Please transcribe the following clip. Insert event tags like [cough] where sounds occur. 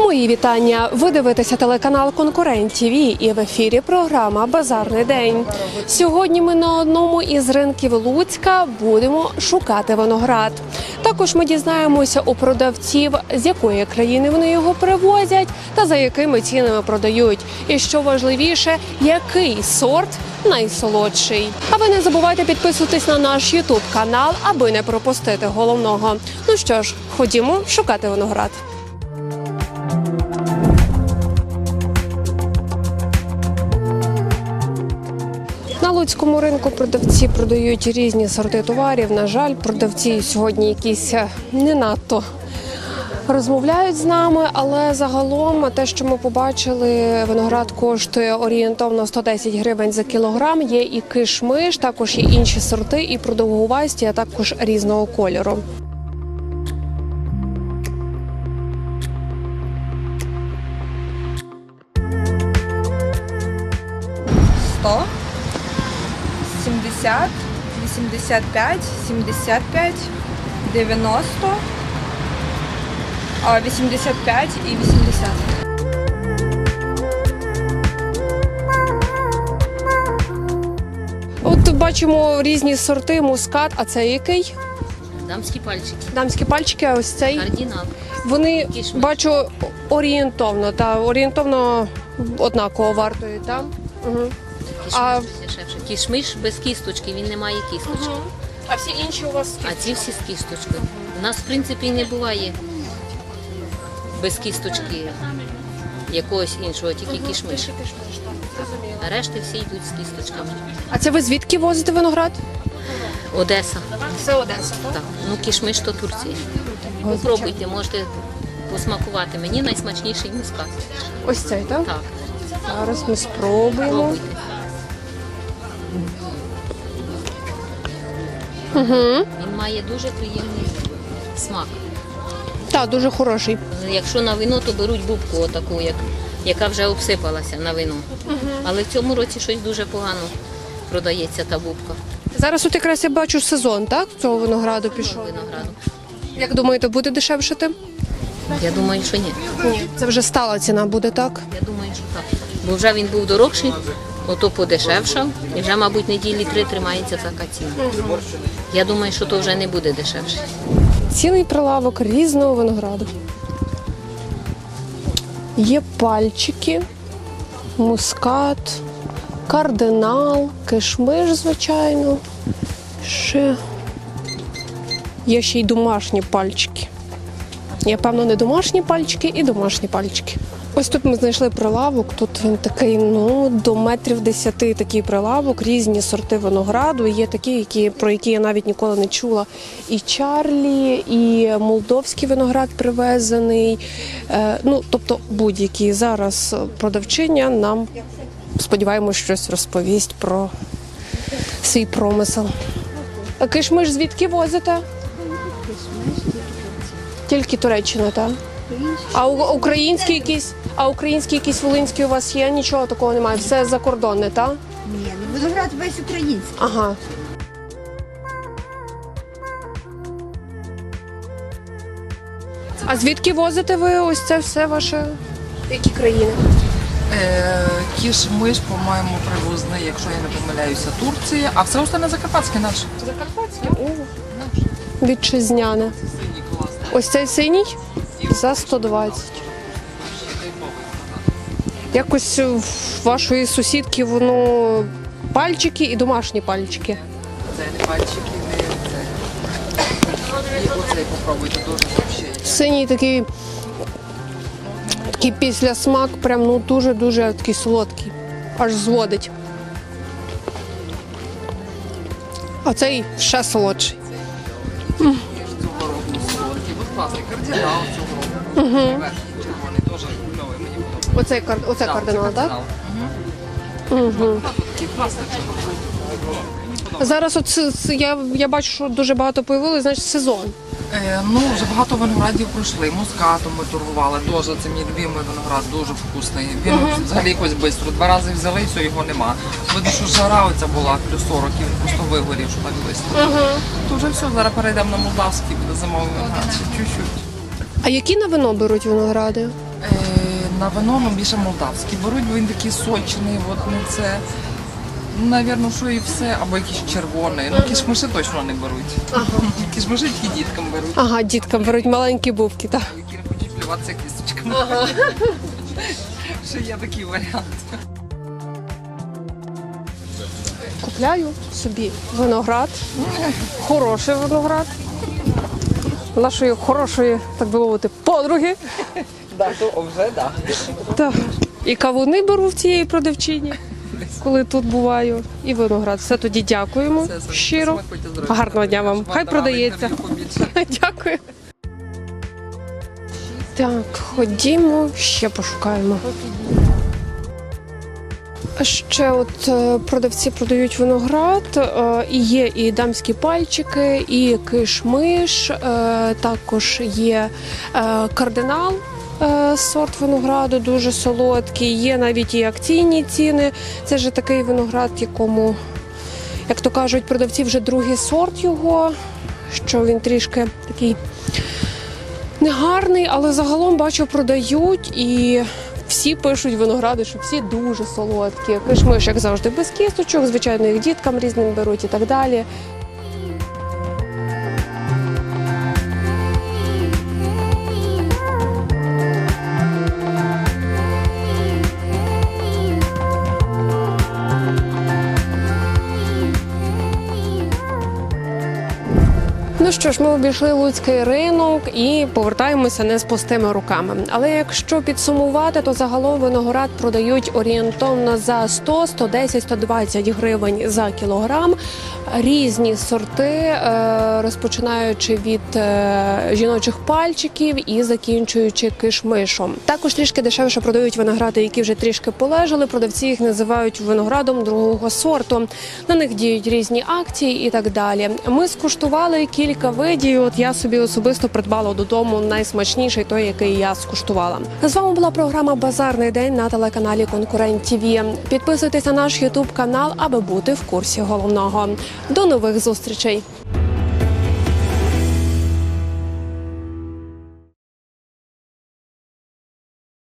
Мої вітання. Ви дивитеся телеканал Конкурент ТВ і в ефірі програма Базарний день. Сьогодні ми на одному із ринків Луцька будемо шукати виноград. Також ми дізнаємося у продавців, з якої країни вони його привозять та за якими цінами продають. І що важливіше, який сорт найсолодший. А ви не забувайте підписуватись на наш Ютуб канал, аби не пропустити головного. Ну що ж, ходімо шукати виноград. Луцькому ринку продавці продають різні сорти товарів. На жаль, продавці сьогодні якісь е, не надто розмовляють з нами, але загалом те, що ми побачили, виноград коштує орієнтовно 110 гривень за кілограм. Є і кишмиш, також є інші сорти, і продовгувасті, а також різного кольору. Сто, сімдесят, вісімдесят п'ять, сімдесят п'ять, дев'яносто, а, вісімдесят п'ять і вісімдесят. От бачимо різні сорти, мускат. А це який? Дамські пальчики. Дамські пальчики, а ось цей. Кардинал. Вони Кішмиш. бачу орієнтовно, та орієнтовно однаково вартують, так? Угу. А- дешевше. Кішмиш без кісточки, він не має кісточки. А всі інші у вас А ці всі з кісточкою. У нас, в принципі, і не буває без кісточки якогось іншого, тільки кішмиш. А решти всі йдуть з кісточками. А це ви звідки возите виноград? Одеса. Це Одеса. Так. Ну, кішмиш то Турція. Попробуйте, можете посмакувати. Мені найсмачніший мускат. Ось цей, так? Так, Зараз ми спробуємо. пробуйте. Угу. Він має дуже приємний смак. Так, дуже хороший. Якщо на вино, то беруть бубку отаку, як, яка вже обсипалася на вино. Але в цьому році щось дуже погано продається та бубка Зараз от якраз я бачу сезон, так? Цього винограду пішов. винограду. Як думаєте, буде дешевшати? Я думаю, що ні. Ні. Це вже стала ціна буде, так? Я думаю, що так. Бо вже він був дорогший, ото подешевшав, і вже, мабуть, неділі три тримається така ціна. Я думаю, що то вже не буде дешевше. Цілий прилавок різного винограду. Є пальчики, мускат, кардинал, кишмиш, звичайно. Ще є ще й домашні пальчики. Є, певно, не домашні пальчики і домашні пальчики. Ось тут ми знайшли прилавок. Тут він такий, ну, до метрів десяти такий прилавок, різні сорти винограду. Є такі, які, про які я навіть ніколи не чула. І Чарлі, і молдовський виноград привезений. Е, ну, тобто будь-які зараз продавчиня нам сподіваємось щось розповість про свій промисел. Кишмиш звідки возите? Тільки Туреччина, так? А у- українські якісь, а українські якісь волинські у вас є? Нічого такого немає. Все закордонне, так? Ні, ну виноград весь український. Ага. А звідки возите ви ось це все ваше? Які країни? Е, Кіш-миш, по-моєму, привозний, якщо я не помиляюся, Турція, а все остальне закарпатське наше. Закарпатське? О, вітчизняне. Ось цей синій за 120. Якось в вашої сусідки воно пальчики і домашні пальчики. Це не пальчики, не це. І оцей попробуйте дуже взагалі. Синій такий, такий після смак, прям ну дуже-дуже такий солодкий. Аж зводить. А цей ще солодший. Солодкий. Кардинал цього року. Верхній червоний теж кльовий, мені подобається. Оце, кар- оце Так, кардинал, так? кардинал. Угу. Такий класний цього. Зараз от с- с- я, я бачу, що дуже багато появилось, значить сезон. Е, ну, вже багато виноградів пройшли. Мускатом ми торгували. Теж це мій любимий виноград, дуже вкусний. Він взагалі якось швидко. Два рази взяли, і все, його нема. Видно, що жара оця була плюс 40, і він просто вигорів, що так швидко. То вже все, зараз перейдемо на молдавський, буде зимовий виноград. Ще чуть-чуть. А які на вино беруть виногради? Е, на вино ну, більше молдавські беруть, бо він такий сочний, от не це. Навірно, що і все, або якийсь червоний. Ну, кішмиші точно не беруть. Ага. Кішмиші тільки діткам беруть, Ага, діткам беруть маленькі бубки, так. які не хочуть плюватися кісточками. [laughs] Ще є такий варіант. Купляю собі виноград, хороший виноград. Нашої хорошої, так би мовити, подруги. [laughs] Да, то вже так. Так. І кавуни беру в цієї продавчині, коли тут буваю. І виноград. Все тоді дякуємо щиро. Гарного дня вам. Хай продається. [laughs] Дякую. Так, ходімо, ще пошукаємо. Ще от е, продавці продають виноград, е, і є і дамські пальчики, і кишмиш, е, також є е, кардинал. Е, Сорт винограду дуже солодкий, є навіть і акційні ціни. Це ж такий виноград, якому, як то кажуть, продавці вже другий сорт його, що він трішки такий негарний, але загалом бачу, продають і всі пишуть виногради, що всі дуже солодкі. Кишмиш, як завжди, без кісточок, звичайно, їх діткам різним беруть і так далі. Ну що ж, ми обійшли Луцький ринок і повертаємося не з пустими руками. Але якщо підсумувати, то загалом виноград продають орієнтовно за 100, 110, 120 гривень за кілограм. Різні сорти, е, розпочинаючи від е, жіночих пальчиків і закінчуючи кишмишом. Також трішки дешевше продають виногради, які вже трішки полежали. Продавці їх називають виноградом другого сорту. На них діють різні акції і так далі. Ми скуштували кілька видів. От я собі особисто придбала додому найсмачніший той, який я скуштувала. З вами була програма Базарний день на телеканалі Конкурент ТВ. Підписуйтесь на наш Ютуб канал, аби бути в курсі головного. До нових зустрічей.